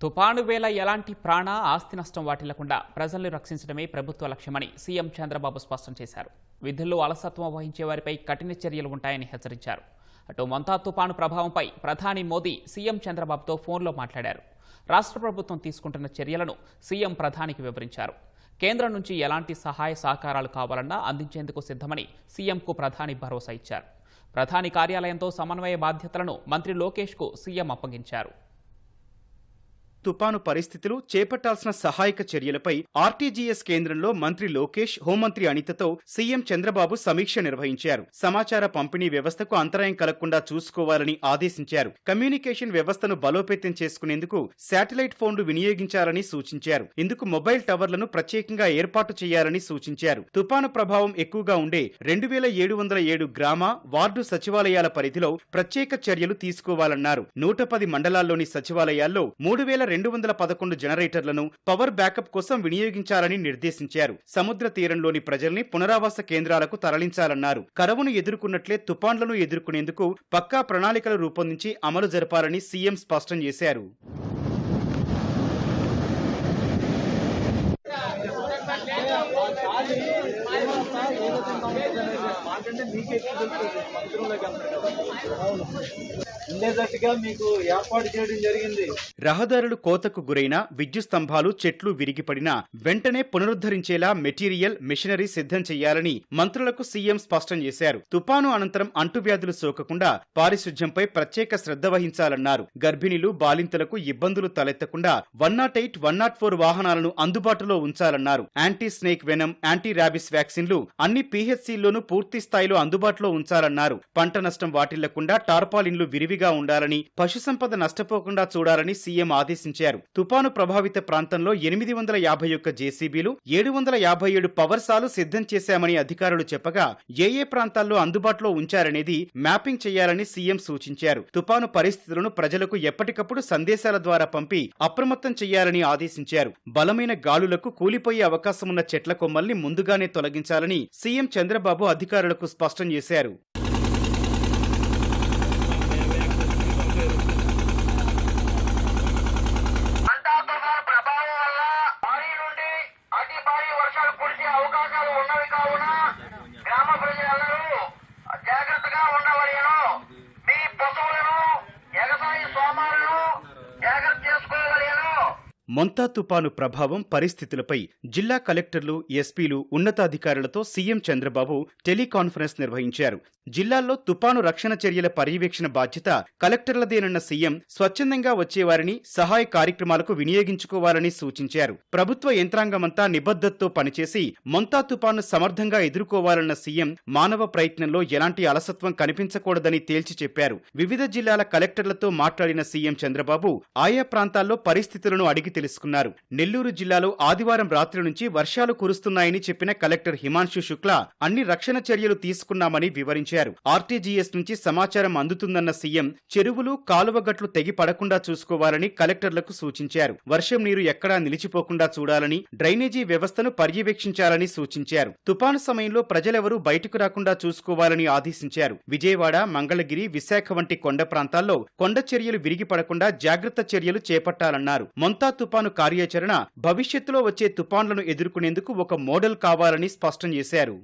తుపాను వేళ ఎలాంటి ప్రాణ ఆస్తి నష్టం వాటిల్లకుండా ప్రజల్ని రక్షించడమే ప్రభుత్వ లక్ష్యమని సీఎం చంద్రబాబు స్పష్టం చేశారు. విధుల్లో అలసత్వం వహించే వారిపై కఠిన చర్యలు ఉంటాయని హెచ్చరించారు. అటు మొంతా తుపాను ప్రభావంపై ప్రధాని మోదీ సీఎం చంద్రబాబుతో ఫోన్లో మాట్లాడారు. రాష్ట్ర ప్రభుత్వం తీసుకుంటున్న చర్యలను సీఎం ప్రధానికి వివరించారు. కేంద్రం నుంచి ఎలాంటి సహాయ సహకారాలు కావాలన్నా అందించేందుకు సిద్ధమని సీఎంకు ప్రధాని భరోసా ఇచ్చారు. ప్రధాని కార్యాలయంతో సమన్వయ బాధ్యతలను మంత్రి లోకేష్కు సీఎం అప్పగించారు. తుపాను పరిస్థితులు చేపట్టాల్సిన సహాయక చర్యలపై ఆర్టీజీఎస్ కేంద్రంలో మంత్రి లోకేష్ హోంమంత్రి అనితతో సీఎం చంద్రబాబు సమీక్ష నిర్వహించారు. సమాచార పంపిణీ వ్యవస్థకు అంతరాయం కలగకుండా చూసుకోవాలని ఆదేశించారు. కమ్యూనికేషన్ వ్యవస్థను బలోపేతం చేసుకునేందుకు శాటిలైట్ ఫోన్లు వినియోగించాలని సూచించారు. ఇందుకు మొబైల్ టవర్లను ప్రత్యేకంగా ఏర్పాటు చేయాలని సూచించారు. తుపాను ప్రభావం ఎక్కువగా ఉండే రెండు వేల ఏడు వందల ఏడు గ్రామ వార్డు సచివాలయాల పరిధిలో ప్రత్యేక చర్యలు తీసుకోవాలన్నారు. నూట పది మండలాల్లోని సచివాలయాల్లో మూడు వేల రెండు వందల పదకొండు జనరేటర్లను పవర్ బ్యాకప్ కోసం వినియోగించాలని నిర్దేశించారు. సముద్ర తీరంలోని ప్రజల్ని పునరావాస కేంద్రాలకు తరలించాలన్నారు. కరవును ఎదుర్కొన్నట్లే తుపాన్లను ఎదుర్కొనేందుకు పక్కా ప్రణాళికలు రూపొందించి అమలు జరపాలని సీఎం స్పష్టం చేశారు. మాకంటే మీకే ఉండేటట్టుగా మీకు ఏర్పాటు చేయడం జరిగింది. రహదారులు కోతకు గురైన విద్యుత్ స్తంభాలు చెట్లు విరిగిపడినా వెంటనే పునరుద్ధరించేలా మెటీరియల్ మిషనరీ సిద్ధం చేయాలని మంత్రులకు సీఎం స్పష్టం చేశారు. తుపాను అనంతరం అంటువ్యాధులు సోకకుండా పారిశుధ్యంపై ప్రత్యేక శ్రద్ధ వహించాలన్నారు. గర్భిణీలు బాలింతలకు ఇబ్బందులు తలెత్తకుండా one nought eight one nought four వాహనాలను అందుబాటులో ఉంచాలన్నారు. Anti snake venom anti rabies వ్యాక్సిన్లు అన్ని పీహెచ్సీల్లోనూ పూర్తి స్థాయిలో అందుబాటులో ఉంచాలన్నారు. పంట నష్టం వాటిల్లకుండా టార్పాలిన్లు విరివి విరివిగా ఉండాలని పశుసంపద నష్టపోకుండా చూడాలని సీఎం ఆదేశించారు. తుపాను ప్రభావిత ప్రాంతంలో ఎనిమిది వందల యాభై ఒక్క జేసీబీలు ఏడు వందల యాభై ఏడు పవర్సాలు సిద్ధం చేశామని అధికారులు చెప్పగా ఏ ఏ ప్రాంతాల్లో అందుబాటులో ఉంచారనేది మ్యాపింగ్ చేయాలని సీఎం సూచించారు. తుపాను పరిస్థితులను ప్రజలకు ఎప్పటికప్పుడు సందేశాల ద్వారా పంపి అప్రమత్తం చేయాలని ఆదేశించారు. బలమైన గాలులకు కూలిపోయే అవకాశమున్న చెట్ల కొమ్మల్ని ముందుగానే తొలగించాలని సీఎం చంద్రబాబు అధికారులకు స్పష్టం చేశారు. మొంతా తుపాను ప్రభావం పరిస్థితులపై జిల్లా కలెక్టర్లు ఎస్పీలు ఉన్నతాధికారులతో సీఎం చంద్రబాబు టెలికాన్ఫరెన్స్ నిర్వహించారు. జిల్లాల్లో తుపాను రక్షణ చర్యల పర్యవేక్షణ బాధ్యత కలెక్టర్లదేనన్న సీఎం స్వచ్ఛందంగా వచ్చేవారిని సహాయ కార్యక్రమాలకు వినియోగించుకోవాలని సూచించారు. ప్రభుత్వ యంత్రాంగమంతా నిబద్ధతతో పనిచేసి మొంతా తుపాను సమర్థంగా ఎదుర్కోవాలన్న సీఎం మానవ ప్రయత్నంలో ఎలాంటి అలసత్వం కనిపించకూడదని తేల్చి చెప్పారు. వివిధ జిల్లాల కలెక్టర్లతో మాట్లాడిన సీఎం చంద్రబాబు ఆయా ప్రాంతాల్లో పరిస్థితులను అడిగి తెలుసుకున్నారు. నెల్లూరు జిల్లాలో ఆదివారం రాత్రి నుంచి వర్షాలు కురుస్తున్నాయని చెప్పిన కలెక్టర్ హిమాంశు శుక్లా అన్ని రక్షణ చర్యలు తీసుకున్నామని వివరించారు. ఆర్టీజీఎస్ నుంచి సమాచారం అందుతుందన్న సీఎం చెరువులు కాలువగట్లు తెగి పడకుండా చూసుకోవాలని కలెక్టర్లకు సూచించారు. వర్షం నీరు ఎక్కడా నిలిచిపోకుండా చూడాలని డ్రైనేజీ వ్యవస్థను పర్యవేక్షించాలని సూచించారు. తుపాను సమయంలో ప్రజలెవరూ బయటకు రాకుండా చూసుకోవాలని ఆదేశించారు. విజయవాడ మంగళగిరి విశాఖ వంటి కొండ ప్రాంతాల్లో కొండ చర్యలు విరిగి పడకుండా జాగ్రత్త చర్యలు చేపట్టాలన్నారు. మొంతా తుపాను కార్యాచరణ భవిష్యత్తులో వచ్చే తుపాన్లను ఎదుర్కొనేందుకు ఒక మోడల్ కావాలని స్పష్టం చేశారు.